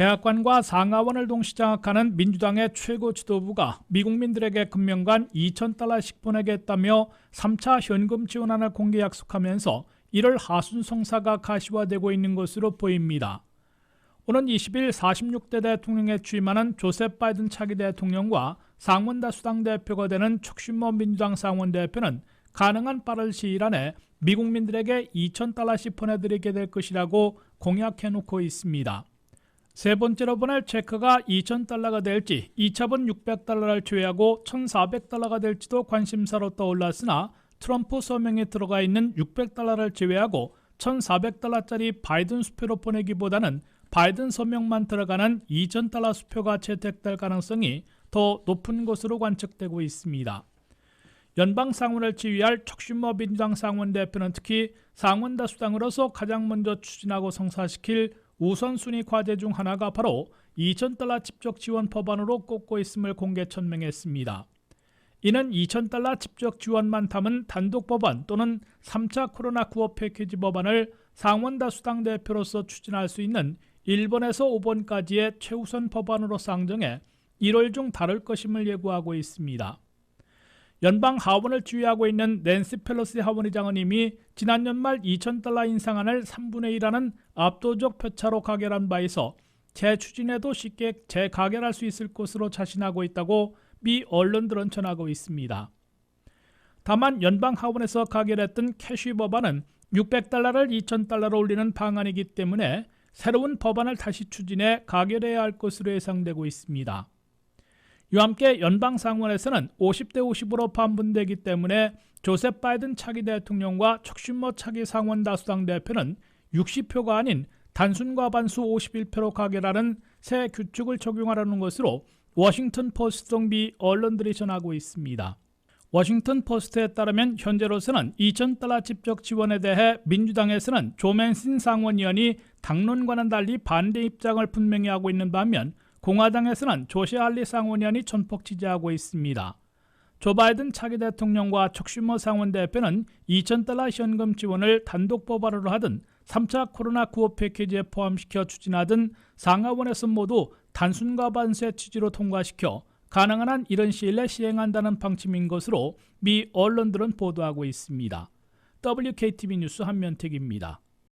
백악관과 상하원을 동시 장악하는 민주당의 최고 지도부가 미국민들에게 금년간 2,000달러씩 보내겠다며 3차 현금 지원안을 공개 약속하면서 이를 하순성사가 가시화되고 있는 것으로 보입니다. 오는 20일 46대 대통령에 취임하는 조셉 바이든 차기 대통령과 상원 다수당 대표가 되는 촉신모 민주당 상원 대표는 가능한 빠른 시일 안에 미국민들에게 2,000달러씩 보내드리게 될 것이라고 공약해놓고 있습니다. 세 번째로 보낼 체크가 2,000달러가 될지 2차분 600달러를 제외하고 1,400달러가 될지도 관심사로 떠올랐으나 트럼프 서명에 들어가 있는 600달러를 제외하고 1,400달러짜리 바이든 수표로 보내기보다는 바이든 서명만 들어가는 2,000달러 수표가 채택될 가능성이 더 높은 것으로 관측되고 있습니다. 연방 상원을 지휘할 척신모 민주당 상원 대표는 특히 상원 다수당으로서 가장 먼저 추진하고 성사시킬 우선순위 과제 중 하나가 바로 2,000달러 직접 지원 법안으로 꼽고 있음을 공개 천명했습니다. 이는 2,000달러 직접 지원만 담은 단독 법안 또는 3차 코로나 구호 패키지 법안을 상원 다수당 대표로서 추진할 수 있는 1번에서 5번까지의 최우선 법안으로 상정해 1월 중 다룰 것임을 예고하고 있습니다. 연방 하원을 지휘하고 있는 낸시 펠로시 하원의장은 이미 지난 연말 2,000달러 인상안을 3분의 1하는 압도적 표차로 가결한 바 있어 재추진에도 쉽게 재가결할 수 있을 것으로 자신하고 있다고 미 언론들은 전하고 있습니다. 다만 연방 하원에서 가결했던 캐시 법안은 600달러를 2,000달러로 올리는 방안이기 때문에 새로운 법안을 다시 추진해 가결해야 할 것으로 예상되고 있습니다. 이와 함께 연방 상원에서는 50대 50으로 반분되기 때문에 조셉 바이든 차기 대통령과 척신모 차기 상원 다수당 대표는 60표가 아닌 단순 과반수 51표로 가결하는 새 규칙을 적용하려는 것으로 워싱턴 포스트 등비 언론들이 전하고 있습니다. 워싱턴 포스트에 따르면 현재로서는 2,000달러 직접 지원에 대해 민주당에서는 조맨신 상원의원이 당론과는 달리 반대 입장을 분명히 하고 있는 반면 공화당에서는 조시 알리 상원의원이 전폭 지지하고 있습니다. 조 바이든 차기 대통령과 척슈머 상원 대표는 2,000달러 현금 지원을 단독 법안으로 하든 3차 코로나 구호 패키지에 포함시켜 추진하든 상하원에서 모두 단순 과반수의 취지로 통과시켜 가능한 한 이런 시일 내 시행한다는 방침인 것으로 미 언론들은 보도하고 있습니다. WKTV 뉴스 한면택입니다.